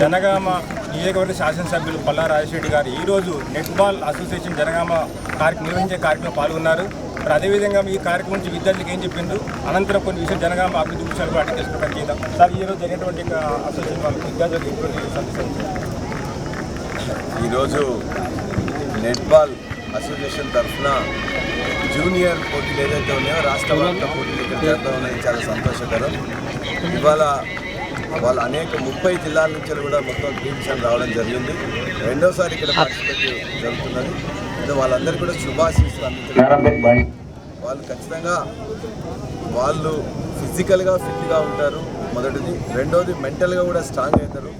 జనగామ నియోజకవర్గ శాసనసభ్యులు పల్లా రాజశేఖర్ గారు ఈరోజు నెట్బాల్ అసోసియేషన్ జనగామ కార్యక్రమం నిర్వహించే కార్యక్రమం పాల్గొన్నారు. మరి అదేవిధంగా ఈ కార్యక్రమం నుంచి విద్యార్థులకు ఏం చెప్పిండ్రు? అనంతరం కొన్ని విషయాలు జనగామ అభివృద్ధి విషయాలు కూడా అడిగి చేద్దాం. సార్ ఈరోజు జరిగినటువంటి అసోసియేషన్ వాళ్ళకి విద్యార్థులకు సందేశం ఈరోజు నెట్బాల్ అసోసియేషన్ తరఫున జూనియర్ పోటీలు ఏదైతే ఉన్నాయో రాష్ట్ర వ్యాప్త పోటీలు ఇక్కడ జరగడం అనేది చాలా సంతోషకరం. ఇవాళ వాళ్ళ అనేక ముప్పై జిల్లాల నుంచి కూడా మొత్తం టీమ్స్ అని రావడం జరిగింది. రెండోసారి ఇక్కడ పార్టిసిపేట్ జరుగుతున్నది. ఇది వాళ్ళందరికీ కూడా శుభాశీస్సులు అందించడం వాళ్ళు ఖచ్చితంగా వాళ్ళు ఫిజికల్గా ఫిట్గా ఉంటారు మొదటిది. రెండోది మెంటల్గా కూడా స్ట్రాంగ్ అవుతారు.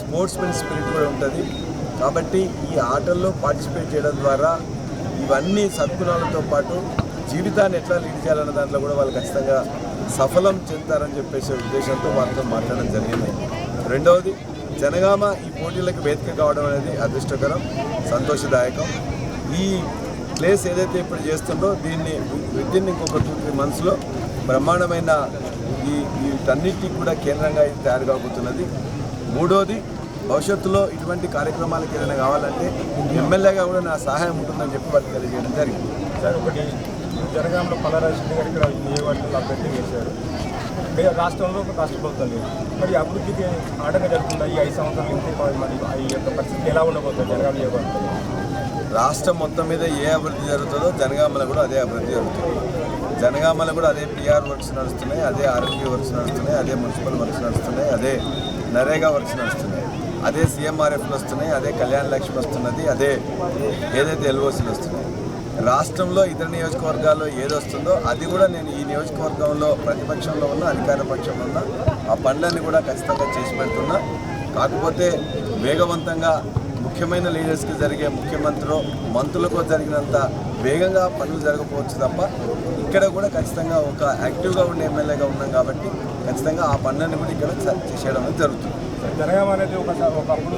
స్పోర్ట్స్ మెన్ స్పిరిట్ కూడా ఉంటుంది. కాబట్టి ఈ ఆటల్లో పార్టిసిపేట్ చేయడం ద్వారా ఇవన్నీ సద్గుణాలతో పాటు జీవితాన్ని ఎట్లా లీడ్ చేయాలన్న దాంట్లో కూడా వాళ్ళు ఖచ్చితంగా సఫలం చెందుతారని చెప్పేసి ఉద్దేశంతో వారితో మాట్లాడడం జరిగింది. రెండవది జనగామ ఈ పోటీలకు వేదిక కావడం అనేది అదృష్టకరం సంతోషదాయకం. ఈ ప్లేస్ ఏదైతే ఇప్పుడు చేస్తుందో దీన్ని వితిన్ ఇంకొక టూ త్రీ మంత్స్లో బ్రహ్మాండమైన ఈ వీటన్నిటికీ కూడా కేంద్రంగా ఇది తయారు కాబోతున్నది. మూడోది భవిష్యత్తులో ఇటువంటి కార్యక్రమాలకు ఏదైనా కావాలంటే ఎమ్మెల్యేగా కూడా నా సహాయం ఉంటుందని చెప్పి వాళ్ళకి తెలియజేయడం జరిగింది. సార్ ఒకటి జనగామలో పల్లా గారు ఇక్కడ నియోజకవర్గంలో అభ్యర్థి చేశారు మరి రాష్ట్రంలో ఒక రాష్ట్ర ప్రభుత్వం లేదు. మరి అభివృద్ధికి ఆటంకం జరుగుతుందా? ఈ ఐదు సంవత్సరాలు ఇంత మరి ఈ యొక్క పరిస్థితి ఎలా ఉండబోతుంది జనగామ నియోజకవర్గం రాష్ట్రం మొత్తం మీద ఏ అభివృద్ధి జరుగుతుందో జనగామలో కూడా అదే అభివృద్ధి జరుగుతుంది. జనగామలో కూడా అదే పిఆర్ వర్క్స్ నడుస్తున్నాయి అదే ఆర్ఎంపీ వర్క్స్ నడుస్తున్నాయి అదే మున్సిపల్ వర్క్స్ నడుస్తున్నాయి అదే నరేగా వర్క్స్ నడుస్తున్నాయి అదే సీఎంఆర్ఎఫ్లు వస్తున్నాయి అదే కళ్యాణ లక్ష్మి వస్తున్నది అదే ఏదైతే ఎల్ఓసీలు వస్తున్నాయి. రాష్ట్రంలో ఇతర నియోజకవర్గాల్లో ఏది వస్తుందో అది కూడా నేను ఈ నియోజకవర్గంలో ప్రతిపక్షంలో ఉన్న అధికార పక్షంలో ఉన్న ఆ పనులన్నీ కూడా ఖచ్చితంగా చేసి పెడుతున్నా. కాకపోతే వేగవంతంగా ముఖ్యమైన లీడర్స్కి జరిగే ముఖ్యమంత్రిలో మంత్రులకు జరిగినంత వేగంగా పనులు జరగకపోవచ్చు తప్ప ఇక్కడ కూడా ఖచ్చితంగా ఒక యాక్టివ్గా ఉండే ఎమ్మెల్యేగా ఉన్నాం కాబట్టి ఖచ్చితంగా ఆ పనులన్నీ కూడా ఇక్కడ చేయడం అనేది జరుగుతుంది. జనగామ అనేది ఒక ఒకప్పుడు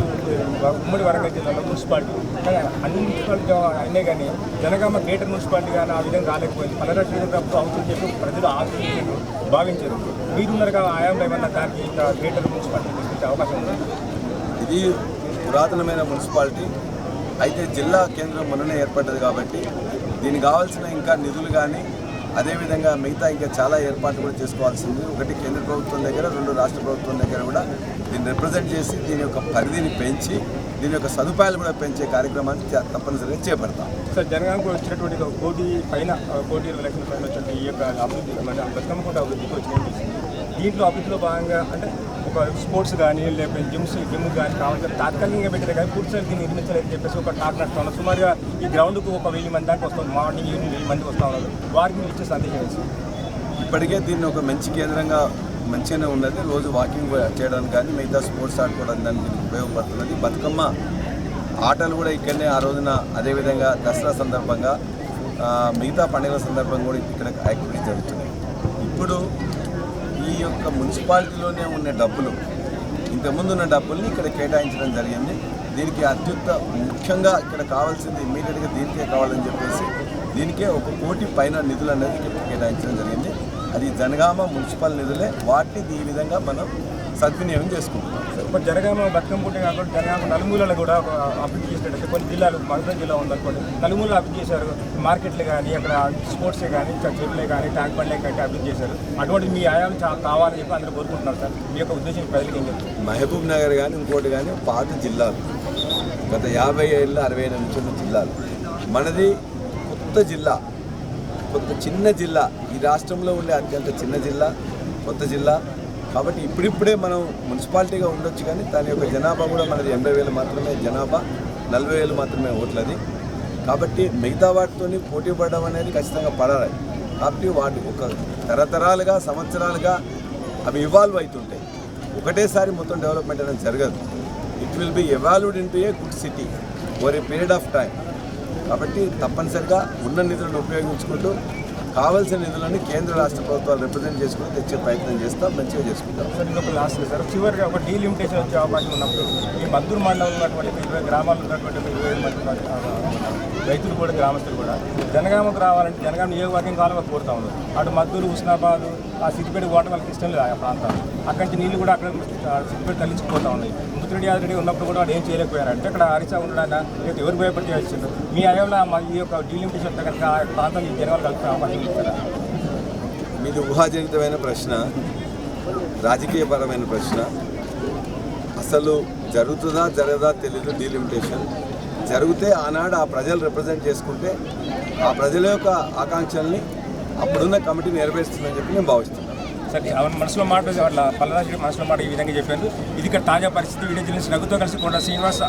ఉమ్మడి వరంగల్ జిల్లాలో మున్సిపాలిటీ. కానీ అన్ని మున్సిపాలిటీ అయినాయి కానీ జనగామ గ్రేటర్ మున్సిపాలిటీ కానీ ఆ విధంగా రాలేకపోయింది. పల్లెరాష్ట్ర ప్రభుత్వం అవుతుంది చెప్పి ప్రజలు ఆశించారు భావించారు. మీరున్నారుగా ఆయాంలో ఏమన్నా దానికి ఇంకా గ్రేటర్ మున్సిపాలిటీ తీసుకొచ్చే అవకాశం ఉంది? ఇది పురాతనమైన మున్సిపాలిటీ. అయితే జిల్లా కేంద్రం మొన్ననే ఏర్పడ్డది కాబట్టి దీనికి కావాల్సిన ఇంకా నిధులు కానీ అదేవిధంగా మిగతా ఇంకా చాలా ఏర్పాట్లు కూడా చేసుకోవాల్సింది. ఒకటి కేంద్ర ప్రభుత్వం దగ్గర రెండు రాష్ట్ర ప్రభుత్వం దగ్గర కూడా దీన్ని రిప్రజెంట్ చేసి దీని యొక్క పరిధిని పెంచి దీని యొక్క సదుపాయాలు కూడా పెంచే కార్యక్రమాన్ని తప్పనిసరిగా చేపడతాం. సార్ జనగామకు వచ్చినటువంటి ఒక కోటి పైన కోటి ఇరవై లక్షల పైన వచ్చినటువంటి ఈ యొక్క అభివృద్ధి మన కూడా అభివృద్ధికి వచ్చిన దీంట్లో అభివృద్ధిలో భాగంగా అంటే ఒక స్పోర్ట్స్ కానీ లేకపోతే జిమ్స్ జిమ్ కానీ కావాలి తాత్కాలికంగా పెట్టారు కానీ పూర్తి దీన్ని నిర్మించలేదని చెప్పేసి ఒక టాక్ నడుస్తున్నారు సుమారుగా ఈ గ్రౌండ్కు ఒక వెయ్యి మంది దాకా వస్తుంది మార్నింగ్ ఈవినింగ్ వెయ్యి మంది వస్తూ ఉన్నారు. వారికి ఇచ్చే సందేశం ఇప్పటికే దీన్ని ఒక మంచి కేంద్రంగా మంచిగానే ఉన్నది. రోజు వాకింగ్ చేయడానికి కానీ మిగతా స్పోర్ట్స్ ఆడుకోవడానికి దానికి ఉపయోగపడుతున్నది. బతుకమ్మ ఆటలు కూడా ఇక్కడనే ఆ రోజున అదేవిధంగా దసరా సందర్భంగా మిగతా పండుగల సందర్భంగా కూడా ఇక్కడ యాక్టివిటీస్ జరుగుతున్నాయి. ఇప్పుడు ఈ యొక్క మున్సిపాలిటీలోనే ఉన్న డబ్బులు ఇంతకుముందు ఉన్న డబ్బుల్ని ఇక్కడ కేటాయించడం జరిగింది. దీనికి అత్యుత్త ముఖ్యంగా ఇక్కడ కావాల్సింది ఇమీడియట్గా దీనికే కావాలని చెప్పేసి దీనికే ఒక కోటి పైన నిధులు అనేది ఇక్కడ కేటాయించడం జరిగింది. అది జనగామ మున్సిపల్ నిధులే. వాటిని ఈ విధంగా మనం సద్వినియోగం చేసుకుంటున్నాం. ఇప్పుడు జనగామ బతుకమ్మ పుట్టి కాకుండా జనగామ నలుమూలలో కూడా అభివృద్ధి చేసినట్టు కొన్ని జిల్లాలు మధుర జిల్లా ఉందనుకోండి నలుమూలలో అభివృద్ధి చేశారు. మార్కెట్లు కానీ అక్కడ స్పోర్ట్సే కానీ చెట్లే కానీ ట్యాంక్ బండ్లే కానీ అభివృద్ధి చేశారు. అటువంటి మీ ఆయాలు చాలా కావాలని చెప్పి అందరూ కోరుకుంటున్నారు సార్. మీ యొక్క ఉద్దేశం ప్రజలకి ఏం చెప్తారు? మహబూబ్ నగర్ కానీ ఇంకోటి కానీ పాత జిల్లాలు. గత యాభై ఏళ్ళ అరవై ఏళ్ళ నుంచి ఉన్న జిల్లాలు. మనది కొత్త జిల్లా. కొత్త చిన్న జిల్లా. ఈ రాష్ట్రంలో ఉండే అత్యంత చిన్న జిల్లా కొత్త జిల్లా. కాబట్టి ఇప్పుడిప్పుడే మనం మున్సిపాలిటీగా ఉండొచ్చు కానీ దాని యొక్క జనాభా కూడా మనది ఎనభై వేలు మాత్రమే జనాభా నలభై వేలు మాత్రమే ఓట్లది. కాబట్టి మిగతా వాటితో పోటీ పడడం అనేది ఖచ్చితంగా పడాలి. కాబట్టి వాటి ఒక తరతరాలుగా సంవత్సరాలుగా అవి ఇవాల్వ్ అవుతుంటాయి. ఒకటేసారి మొత్తం డెవలప్మెంట్ అనేది జరగదు. It will be evolved into a good city over a period of time కాబట్టి తప్పనిసరిగా ఉన్న నిధులను ఉపయోగించుకుంటూ కావాల్సిన నిధులను కేంద్ర రాష్ట్ర ప్రభుత్వాలు రిప్రజెంట్ చేసుకుని తెచ్చే ప్రయత్నం చేస్తాం మంచిగా చేసుకుంటాం. సార్ ఇంకొక లాస్ట్ సార్ చివరిగా ఒక డీలిమిటేషన్ వచ్చే అవకాశం ఉన్నప్పుడు ఈ మద్దూరు మండలంలో ఉన్నటువంటి ఒక ఇరవై గ్రామాల్లో ఉన్నటువంటి ఇరవై రైతులు కూడా గ్రామస్తులు కూడా జనగామకు రావాలంటే జనగామ నియోజకవర్గం కావాలని కోరుతా ఉన్నారు. అటు మద్దూరు హుస్నాబాద్ ఆ సిద్దిపేట వాటర్ వాళ్ళకి ఇష్టం లేదు ఆ ప్రాంతం అక్కడి నుంచి నీళ్ళు కూడా అక్కడ సిద్దిపేట తరలించుకుపోతా ఉన్నాయి. ముత్తురెడ్డి రెడ్డి ఉన్నప్పుడు కూడా వాడు ఏం చేయలేకపోయారంటే అక్కడ హరిసా ఉండడాన లేకపోతే ఎవరు భయపడి వచ్చిండు మీ అయంలో మా ఈ యొక్క డీలిమిటేషన్ కనుక ఆ ప్రాంతానికి జనాలు కలిపే అవకాశం ఇస్తారా మీది ఊహాజనితమైన ప్రశ్న రాజకీయపరమైన ప్రశ్న. అసలు జరుగుతుందా జరగదా తెలీదు డీలిమిటేషన్ జరిగితే ఆనాడు ఆ ప్రజలు రిప్రజెంట్ చేసుకుంటే ఆ ప్రజల యొక్క ఆకాంక్షల్ని అప్పుడున్న కమిటీ నెరవేరుస్తుందని చెప్పి నేను భావిస్తున్నాను. సరే అవన్న మనసులో మాట వాళ్ళ పల్లరాజు మనసులో మాట ఈ విధంగా చెప్పారు. ఇది ఇక్కడ తాజా పరిస్థితి. వీడియో నుంచి రఘుతో కలిసి కొండ శ్రీనివాస